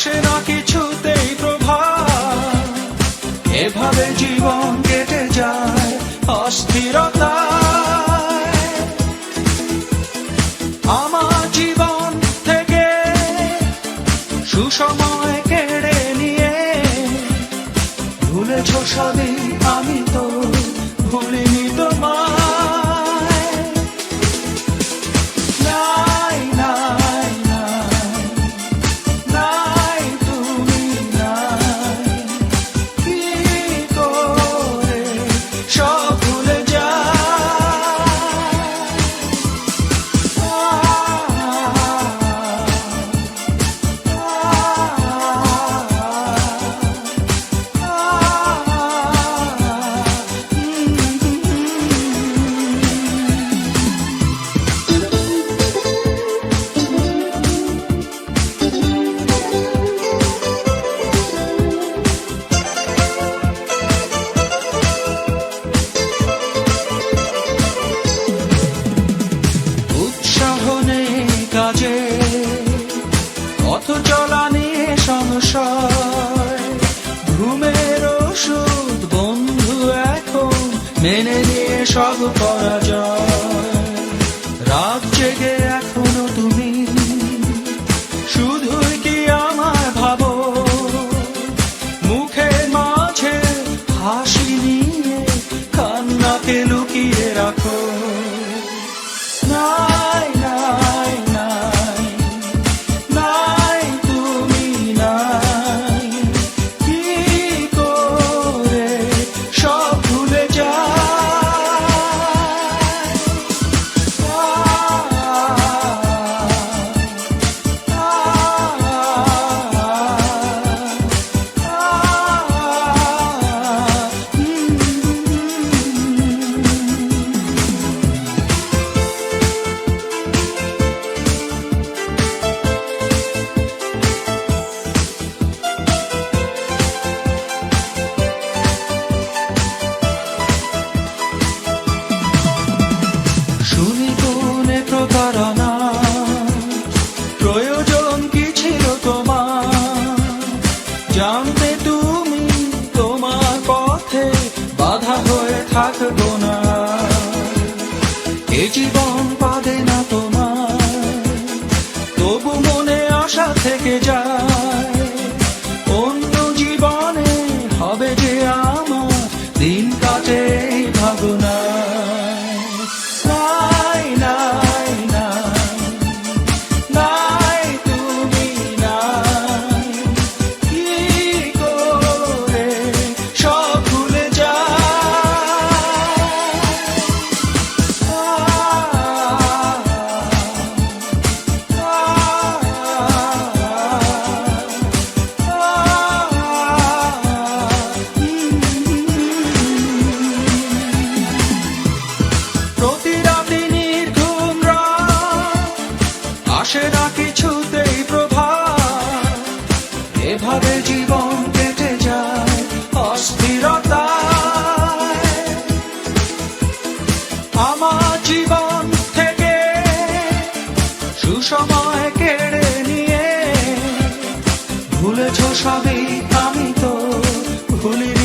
আসে না কিছুতেই প্রভাব। এভাবে জীবন কেটে যায় অস্থিরতা আমার জীবন থেকে সুসময় কেড়ে নিয়ে ভুলেছ সবই ওষুধ বন্ধু এখন মেনে নিয়ে সব পরাজয় তবু মনে আশা থেকে যায়। এভাবে জীবন কেটে যায় অস্থিরতা আমার জীবন থেকে সুসময় কেড়ে নিয়ে, ভুলেছ সবই আমি তো ভুলি